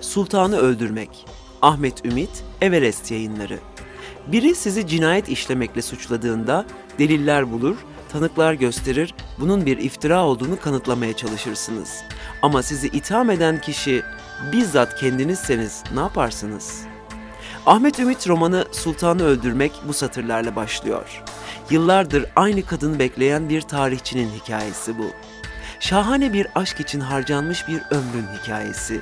Sultanı Öldürmek Ahmet Ümit, Everest Yayınları Biri sizi cinayet işlemekle suçladığında deliller bulur, tanıklar gösterir, bunun bir iftira olduğunu kanıtlamaya çalışırsınız. Ama sizi itham eden kişi bizzat kendinizseniz ne yaparsınız? Ahmet Ümit romanı Sultanı Öldürmek bu satırlarla başlıyor. Yıllardır aynı kadını bekleyen bir tarihçinin hikayesi bu. Şahane bir aşk için harcanmış bir ömrün hikayesi.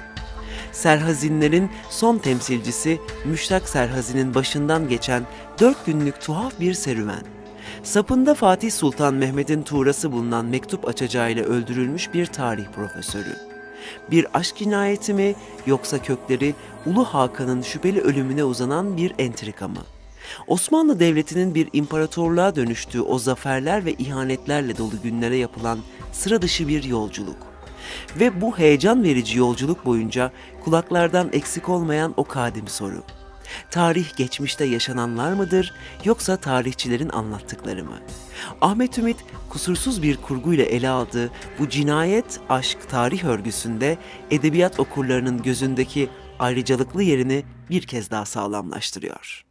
Serhazinlerin son temsilcisi Müştak Serhazi'nin başından geçen dört günlük tuhaf bir serüven. Sapında Fatih Sultan Mehmet'in tuğrası bulunan mektup açacağıyla öldürülmüş bir tarih profesörü. Bir aşk cinayeti mi yoksa kökleri Ulu Hakan'ın şüpheli ölümüne uzanan bir entrika mı? Osmanlı Devleti'nin bir imparatorluğa dönüştüğü o zaferler ve ihanetlerle dolu günlere yapılan sıra dışı bir yolculuk. Ve bu heyecan verici yolculuk boyunca kulaklardan eksik olmayan o kadim soru. Tarih geçmişte yaşananlar mıdır yoksa tarihçilerin anlattıkları mı? Ahmet Ümit kusursuz bir kurguyla ele aldığı bu cinayet aşk tarih örgüsünde edebiyat okurlarının gözündeki ayrıcalıklı yerini bir kez daha sağlamlaştırıyor.